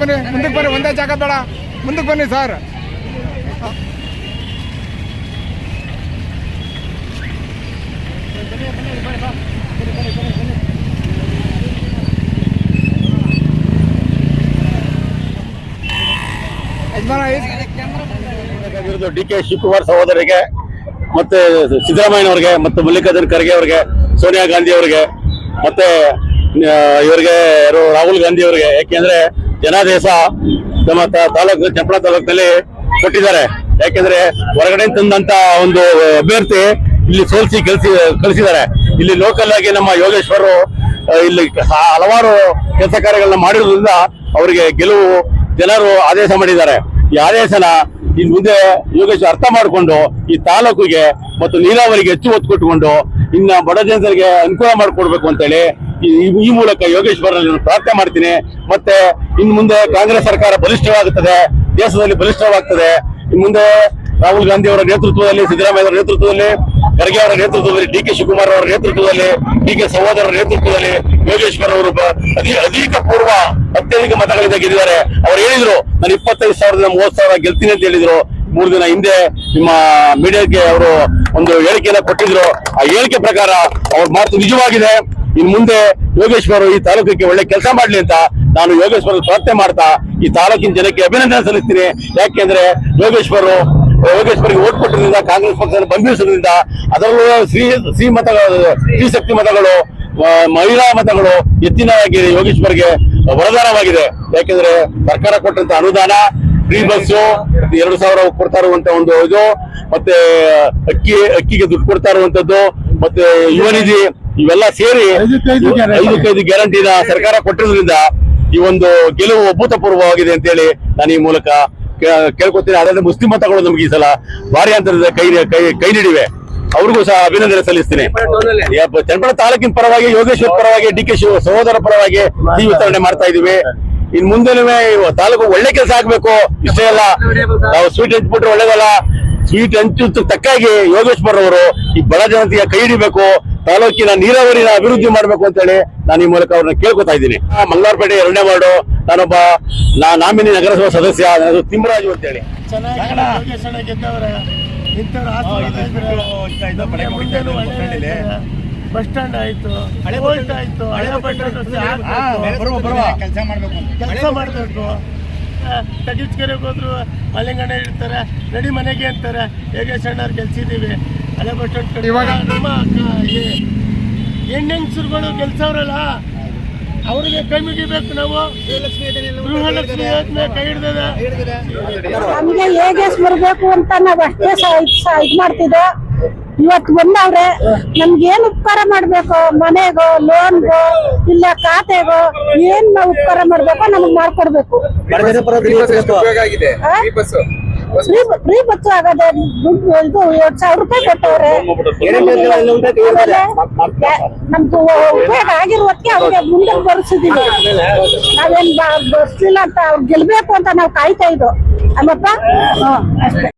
ಮುಂದಕ್ಕೆ ಬನ್ನಿ, ಒಂದೇ ಜಾಗ ಬೇಡ. ಮುಂದಕ್ಕೆ ಬನ್ನಿ ಸರ್. ಡಿ ಕೆ ಶಿವಕುಮಾರ್ ಸಹೋದರಿಗೆ, ಮತ್ತೆ ಸಿದ್ದರಾಮಯ್ಯನವರಿಗೆ, ಮತ್ತೆ ಮಲ್ಲಿಕಾರ್ಜುನ್ ಖರ್ಗೆ ಅವರಿಗೆ, ಸೋನಿಯಾ ಗಾಂಧಿ ಅವರಿಗೆ, ಮತ್ತೆ ಇವರಿಗೆ ರಾಹುಲ್ ಗಾಂಧಿ ಅವರಿಗೆ, ಯಾಕೆಂದ್ರೆ ಜನಾದೇಶ ನಮ್ಮ ತಾಲೂಕು ಚಪ್ಪಳ ತಾಲೂಕಿನಲ್ಲಿ ಕೊಟ್ಟಿದ್ದಾರೆ. ಯಾಕೆಂದ್ರೆ ಹೊರಗಡೆ ತಂದಂತ ಒಂದು ಅಭ್ಯರ್ಥಿ ಇಲ್ಲಿ ಸೋಲ್ಸಿ ಗೆಲ್ಸಿ ಕಲಿಸಿದ್ದಾರೆ ಇಲ್ಲಿ ಲೋಕಲ್ ಆಗಿ ನಮ್ಮ ಯೋಗೇಶ್ವರು ಇಲ್ಲಿ ಹಲವಾರು ಕೆಲಸ ಕಾರ್ಯಗಳನ್ನ ಮಾಡಿರೋದ್ರಿಂದ ಅವರಿಗೆ ಗೆಲುವು ಜನರು ಆದೇಶ ಮಾಡಿದ್ದಾರೆ. ಈ ಆದೇಶನ ಇನ್ ಮುಂದೆ ಯೋಗೇಶ್ ಅರ್ಥ ಮಾಡಿಕೊಂಡು ಈ ತಾಲೂಕಿಗೆ ಮತ್ತು ನೀರಾವರಿಗೆ ಹೆಚ್ಚು ಒತ್ತು ಕೊಟ್ಟುಕೊಂಡು ಇನ್ನ ಬಡ ಜನರಿಗೆ ಅನುಕೂಲ ಮಾಡಿಕೊಡ್ಬೇಕು ಅಂತೇಳಿ ಈ ಮೂಲಕ ಯೋಗೇಶ್ವರಲ್ಲಿ ನಾನು ಪ್ರಾರ್ಥನೆ ಮಾಡ್ತೀನಿ. ಮತ್ತೆ ಇನ್ ಮುಂದೆ ಕಾಂಗ್ರೆಸ್ ಸರ್ಕಾರ ಬಲಿಷ್ಠವಾಗುತ್ತದೆ, ದೇಶದಲ್ಲಿ ಬಲಿಷ್ಠವಾಗ್ತದೆ. ಇನ್ ಮುಂದೆ ರಾಹುಲ್ ಗಾಂಧಿ ಅವರ ನೇತೃತ್ವದಲ್ಲಿ, ಸಿದ್ದರಾಮಯ್ಯ ಅವರ ನೇತೃತ್ವದಲ್ಲಿ, ಖರ್ಗೆ ಅವರ ನೇತೃತ್ವದಲ್ಲಿ, ಡಿ ಕೆ ಶಿವಕುಮಾರ್ ಅವರ ನೇತೃತ್ವದಲ್ಲಿ, ಡಿ ಕೆ ಸಹೋದರ ನೇತೃತ್ವದಲ್ಲಿ ಯೋಗೇಶ್ವರ್ ಅವರು ಅತಿ ಅಧಿ- ಅಧಿಕ ಪೂರ್ವ ಅತ್ಯಧಿಕ ಮತಗಳಿಂದ ಗೆದ್ದಿದ್ದಾರೆ. ಅವ್ರು ಹೇಳಿದ್ರು, ನಾನು ಇಪ್ಪತ್ತೈದು ಸಾವಿರದ ಮೂವತ್ತು ಸಾವಿರ ಗೆಲ್ತೀನಿ ಅಂತ ಹೇಳಿದ್ರು. ಮೂರು ದಿನ ಹಿಂದೆ ನಿಮ್ಮ ಮೀಡಿಯಾಕ್ಕೆ ಅವರು ಒಂದು ಹೇಳಿಕೆಯನ್ನ ಕೊಟ್ಟಿದ್ರು. ಆ ಹೇಳಿಕೆ ಪ್ರಕಾರ ಅವ್ರ ಮಾತು ನಿಜವಾಗಿದೆ. ಇನ್ ಮುಂದೆ ಯೋಗೇಶ್ವರ್ ಈ ತಾಲೂಕಿಗೆ ಒಳ್ಳೆ ಕೆಲಸ ಮಾಡ್ಲಿ ಅಂತ ನಾನು ಯೋಗೇಶ್ವರ ಪ್ರಾರ್ಥನೆ ಮಾಡ್ತಾ ಈ ತಾಲೂಕಿನ ಜನಕ್ಕೆ ಅಭಿನಂದನೆ ಸಲ್ಲಿಸ್ತೀನಿ. ಯಾಕೆಂದ್ರೆ ಯೋಗೇಶ್ವರು ಯೋಗೇಶ್ವರಿಗೆ ಓಟ್ ಕೊಟ್ಟಿದ್ರಿಂದ ಕಾಂಗ್ರೆಸ್ ಪಕ್ಷವನ್ನು ಬಂಧಿಸೋದ್ರಿಂದ ಅದರಲ್ಲೂ ಶ್ರೀ ಶ್ರೀ ಮತಗಳು, ಶ್ರೀ ಶಕ್ತಿ ಮತಗಳು ಮಹಿಳಾ ಮತಗಳು ಹೆಚ್ಚಿನದಾಗಿ ಯೋಗೇಶ್ವರ್ಗೆ ವರದಾನವಾಗಿದೆ. ಯಾಕೆಂದ್ರೆ ಸರ್ಕಾರ ಕೊಟ್ಟಂತ ಅನುದಾನ, ಫ್ರೀ ಬಸ್ಸು, ಎರಡು ಸಾವಿರ ಕೊಡ್ತಾ ಇರುವಂತ ಒಂದು ಇದು, ಮತ್ತೆ ಅಕ್ಕಿ, ಅಕ್ಕಿಗೆ ದುಡ್ಡು ಕೊಡ್ತಾ ಇರುವಂತದ್ದು, ಮತ್ತೆ ಯುವ ನಿಧಿ ಇವೆಲ್ಲ ಸೇರಿ ಐದಕ್ಕೈದು ಗ್ಯಾರಂಟಿನ ಸರ್ಕಾರ ಕೊಟ್ಟಿರೋದ್ರಿಂದ ಈ ಒಂದು ಗೆಲುವು ಅಭೂತಪೂರ್ವವಾಗಿದೆ ಅಂತೇಳಿ ನಾನು ಈ ಮೂಲಕ ಕೇಳ್ಕೊತೀನಿ. ಅದರಲ್ಲಿ ಮುಸ್ಲಿಂ ಮತಗಳು ನಮ್ಗೆ ಈ ಸಲ ಭಾರಿ ಅಂತರದ ಕೈ ಕೈ ಕೈ ನೀಡಿವೆ. ಅವ್ರಿಗೂ ಸಹ ಅಭಿನಂದನೆ ಸಲ್ಲಿಸ್ತೀನಿ. ಯಪ್ಪ, ಚನ್ನಪಟ್ಟಣ ತಾಲೂಕಿನ ಪರವಾಗಿ ಯೋಗೇಶ್ವರ್ ಪರವಾಗಿ ಡಿ ಕೆ ಶಿವ ಸಹೋದರ ಪರವಾಗಿ ಈ ವಿತರಣೆ ಮಾಡ್ತಾ ಇದೀವಿ ಇನ್ ಮುಂದೆನೂ ತಾಲೂಕು ಒಳ್ಳೆ ಕೆಲಸ ಆಗ್ಬೇಕು. ಇಷ್ಟೇ ಅಲ್ಲ ನಾವು ಸ್ವೀಟ್ ಹಂಚ್ಬಿಟ್ರೆ ಒಳ್ಳೇದಲ್ಲ. ಸ್ವೀಟ್ ಹಂಚು ತಕ್ಕಾಗಿ ಯೋಗೇಶ್ವರ್ ಅವರು ಈ ಬಡ ಜನತೆಗೆ ಕೈ ಹಿಡಿಬೇಕು. ತಾಲೂಕಿನ ನೀರಾವರಿನ ಅಭಿವೃದ್ಧಿ ಮಾಡ್ಬೇಕು ಅಂತೇಳಿ ನಾನು ಈ ಮೂಲಕ ಅವ್ರನ್ನ ಕೇಳ್ಕೊತಾ ಇದ್ದೀನಿ. ಆ, ಮಲ್ಲಾರ್ಪೇಟೆ ಎರಡನೇ ವಾರ್ಡು ನಾನೊಬ್ಬ ನಾ ನಾಮಿನಿ ನಗರಸಭಾ ಸದಸ್ಯ ಹೆಸರು ತಿಮ್ಮರಾಜು ಅಂತ ಹೇಳಿ. ಬಸ್ ಸ್ಟ್ಯಾಂಡ್ ಆಯ್ತು ಕೋರ್ಟ್ ಆಯ್ತು. ಹಳೆ ಕೆಲಸ ಮಾಡಬೇಕು ಕೆಲಸ ಮಾಡಬೇಕು. ತಗಿಚ್ಕೆರೆಗೆ ಹೋದ್ರು ಮಲೆಂಗಣ್ಣ ಇರ್ತಾರೆ ರೆಡಿ ಮನೆಗೆ ಅಂತಾರೆ. ಹೇಗೆ ಸಣ್ಣ ಗೆಲ್ಸಿದೀವಿ ಹಳೆ ಬಸ್ ಸ್ಟ್ಯಾಂಡ್ ಕಡೆ ಇವಾಗ- ನಮ್ಮ ಅಕ್ಕ ಈ ಹೆಣ್ಣೆಂಗ್ಸರುಗಳು ಗೆಲ್ಸವ್ರಲ್ಲ ಅವ್ರಿಗೆ ಕೈ ಮುಗಿಬೇಕು ನಾವು. ಗೃಹಲಕ್ಷ್ಮಿ ಯೋಜನೆ ಕೈ ಹಿಡ್ದದ. ನಮ್ಗೆ ಹೇಗೆ ಬರಬೇಕು ಅಂತ ನಾವ್ ಅಷ್ಟೇ ಸ- ಇದ್ ಮಾಡ್ತಿದ್ದೆ. ಇವತ್ತು ಬಂದವ್ರೆ ನಮ್ಗೆ ಏನ್ ಉಪಕಾರ ಮಾಡ್ಬೇಕು? ಮನೆಗೋ ಲೋನ್ಗೋ ಇಲ್ಲ ಖಾತೆಗೋ ಏನ್ ನಾವ್ ಉಪಕಾರ ಮಾಡ್ಬೇಕೋ ನಮಗ್ ಮಾಡ್ಕೊಡ್ಬೇಕು. ಫ್ರೀ ಫ್ರೀ ಬಸ್ ಆಗದೆ ದುಡ್ಡು ಇದು ಎರಡ್ ಸಾವಿರ ರೂಪಾಯಿ ಕೊಟ್ಟವ್ರೆ ನಮ್ದು ಉಪಯೋಗ ಆಗಿರುವಕ್ಕೆ ಅವ್ರಿಗೆ ಮುಂದೆ ಬರ್ಸಿದೀವಿ ನಾವೇನ್ ಬರ್ಸಿಲ್ಲ ಅಂತ ಅವ್ರು ಗೆಲ್ಬೇಕು ಅಂತ ನಾವು ಕಾಯ್ತಾ ಇದ್ದೋ ಅಲ್ಲಪ್ಪ? ಹ್ಮ್ ಅಷ್ಟೇ.